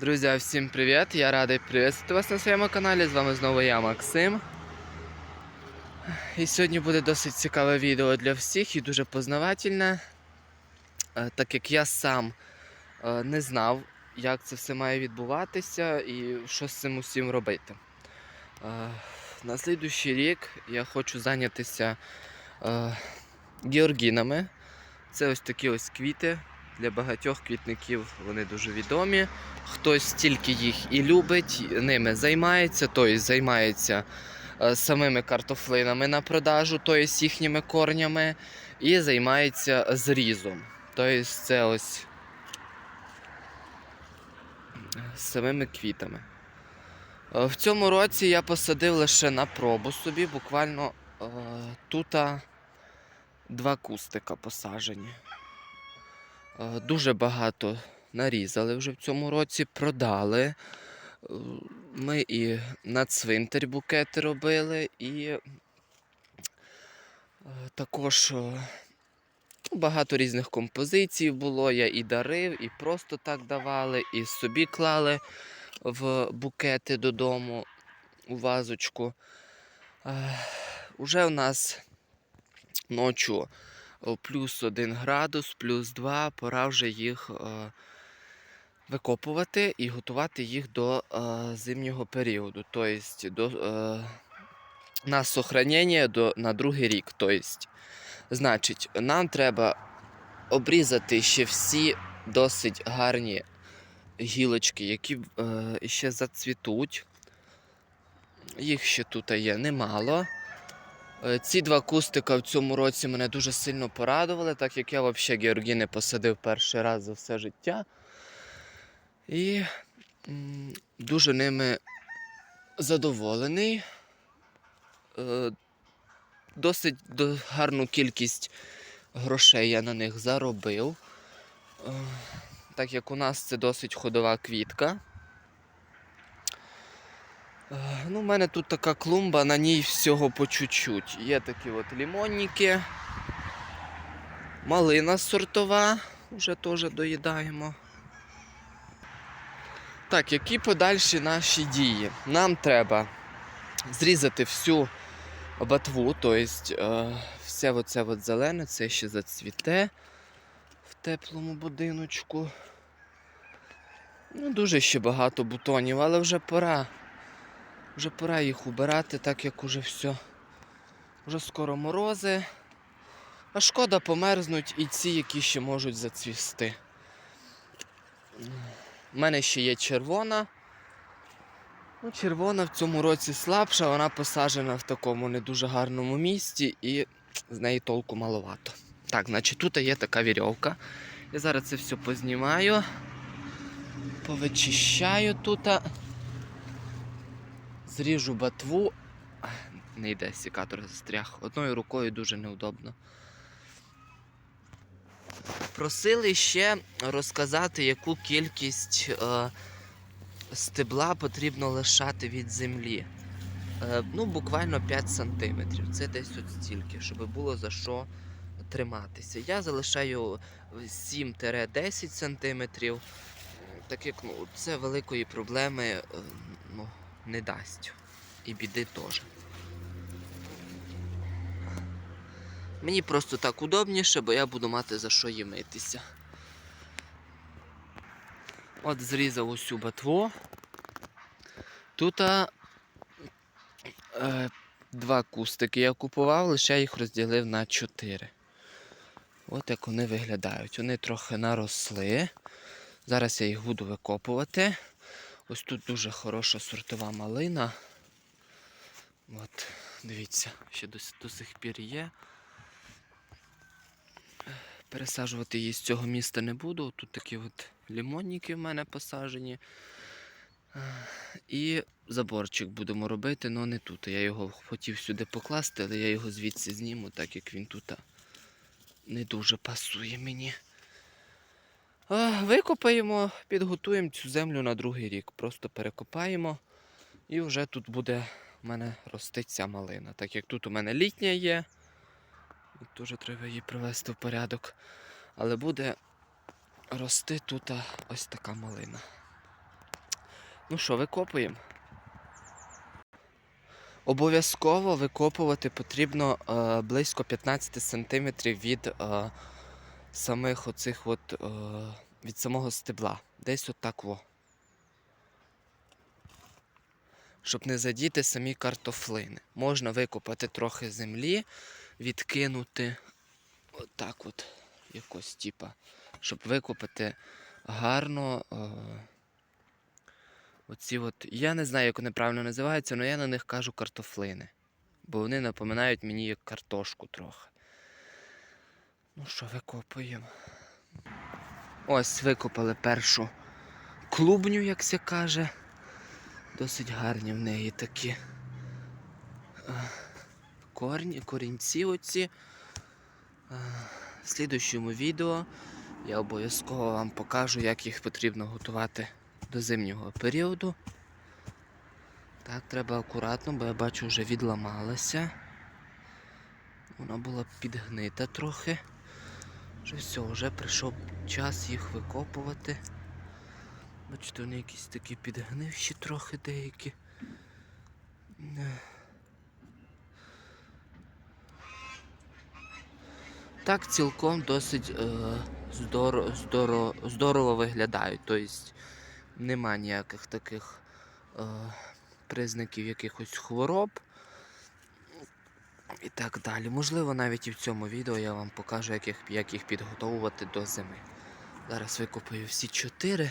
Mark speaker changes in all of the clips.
Speaker 1: Друзі, всім привіт! Я радий привітати вас на своєму каналі. З вами знову я, Максим. І сьогодні буде досить цікаве відео для всіх і дуже познавательне, е, так як я сам е, не знав, як це все має відбуватися і що з цим усім робити. Е, На слідуючий рік я хочу зайнятися георгінами. Це ось такі ось квіти. Для багатьох квітників вони дуже відомі. Хтось тільки їх і любить, ними займається, тобто займається е, самими картофлинами на продажу, тобто їхніми корнями, і займається зрізом. Тобто це ось самими квітами. Е, В цьому році я посадив лише на пробу собі, буквально е, тут два кустика посаджені. Е, Дуже багато нарізали вже в цьому році, продали. Е, Ми і на цвинтар букети робили, і е, також ну, багато різних композицій було. Я і дарив, і просто так давали, і собі клали в букети додому у вазочку. Уже у нас ночі о, плюс 1 градус, плюс 2, пора вже їх е, викопувати і готувати їх до е, зимнього періоду. Тобто до, е, на сохранення до, на другий рік. Тобто, значить, нам треба обрізати ще всі досить гарні гілочки, які ще зацвітуть. Їх ще тут є немало. Е, Ці два кустика в цьому році мене дуже сильно порадували, так як я взагалі георгіни посадив перший раз за все життя. І дуже ними задоволений. Е, Досить гарну кількість грошей я на них заробив. Е, Так як у нас це досить ходова квітка. Е, Ну, у мене тут така клумба, на ній всього по чуть-чуть. Є такі от лімонники, малина сортова, вже теж доїдаємо. Так, які подальші наші дії? Нам треба зрізати всю ботву, тобто е, все оце от зелене, це ще зацвіте в теплому будиночку. Ну, дуже ще багато бутонів, але вже пора. Вже пора їх убирати, так як уже все. Вже скоро морози. А шкода померзнуть і ці, які ще можуть зацвісти. У мене ще є червона. Ну, червона в цьому році слабша, вона посаджена в такому не дуже гарному місці і з неї толку маловато. Так, значить тут є така вірьовка. Я зараз це все познімаю, повичищаю тут. Зріжу батву. Не йде, сікатор застряг. Одною рукою дуже неудобно. Просили ще розказати, яку кількість е, стебла потрібно лишати від землі. Е, ну, буквально 5 см. Це десь от стільки, щоб було за що триматися. Я залишаю 7-10 см. Так як ну, це великої проблеми е, ну, не дасть. І біди теж. Мені просто так удобніше, бо я буду мати за що їм митися. От зрізав усю ботву. Тут е, два кустики я купував, лише їх розділив на чотири. От як вони виглядають. Вони трохи наросли. Зараз я їх буду викопувати. Ось тут дуже хороша сортова малина. От, дивіться, ще до, до сих пір є. Пересаджувати її з цього міста не буду. Тут такі от лімонники в мене посаджені. І заборчик будемо робити, але не тут. Я його хотів сюди покласти, але я його звідси зніму, так як він тут не дуже пасує мені. А, Викопаємо, підготуємо цю землю на другий рік. Просто перекопаємо. І вже тут буде у мене рости ця малина. Так як тут у мене літня є. Теж треба її привести в порядок. Але буде рости тут ось така малина. Ну що, викопуємо? Обов'язково викопувати потрібно е, близько 15 см від е, самих оцих от, е, від самого стебла. Десь от. Щоб не задіти самі картофлини. Можна викопати трохи землі, відкинути отак от якось, типа, щоб викопати гарно. Е, Оці от, я не знаю, як вони правильно називаються, але я на них кажу картофлини. Бо вони напоминають мені як картошку трохи. Ну що, викопуємо. Ось викопали першу клубню, як се каже. Досить гарні в неї такі е, корні, корінці оці. Е, В слідущому відео я обов'язково вам покажу, як їх потрібно готувати до зимнього періоду. Так, треба акуратно, бо я бачу, вже відламалася. Вона була підгнита трохи. Вже все, вже прийшов час їх викопувати. Бачите, вони якісь такі підгнивші трохи деякі. Е. Так цілком досить е, здорово, здорово, здорово виглядають. Тобто нема ніяких таких е, признаків якихось хвороб і так далі. Можливо, навіть і в цьому відео я вам покажу, як їх, як їх підготовувати до зими. Зараз викопаю всі чотири.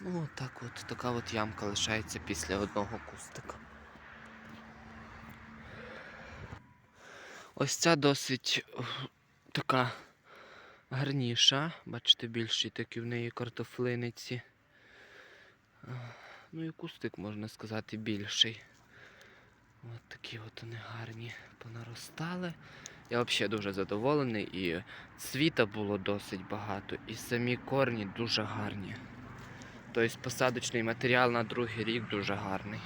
Speaker 1: Ну, так от, така от ямка лишається після одного кустика. Ось ця досить така гарніша. Бачите, більші такі в неї картофлиниці. Е, Ну і кустик, можна сказати, більший. От такі от вони гарні понаростали. Я взагалі дуже задоволений і цвіта було досить багато, і самі корні дуже гарні. Тобто посадочний матеріал на другий рік дуже гарний.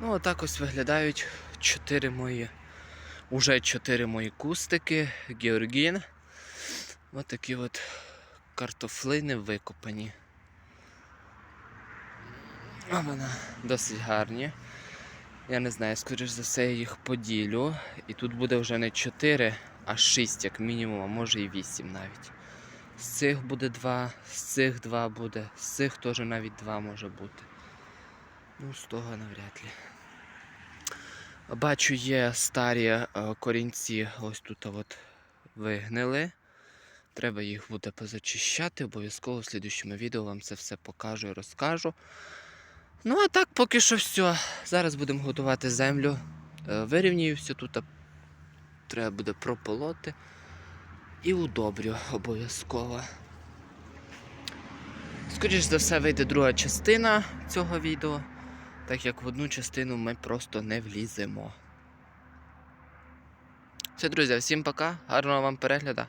Speaker 1: Ну, отак ось виглядають чотири мої, уже чотири мої кустики, георгін. Ось такі от картофлини викопані. Досить гарні. Я не знаю, скоріш за все я їх поділю. І тут буде вже не 4, а 6 як мінімум, а може і 8 навіть. З цих буде 2, з цих 2 буде, з цих теж навіть 2 може бути. Ну, з того навряд ли. Бачу, є старі е, корінці ось тут от вигнили. Треба їх буде позачищати. Обов'язково в слідчому відео вам це все покажу і розкажу. Ну, а так поки що все. Зараз будемо готувати землю. Е, Вирівнюю все тут. Треба буде прополоти. І удобрю обов'язково. Скоріше за все вийде друга частина цього відео, так як в одну частину ми просто не вліземо. Все, друзі, всім пока, гарного вам перегляду.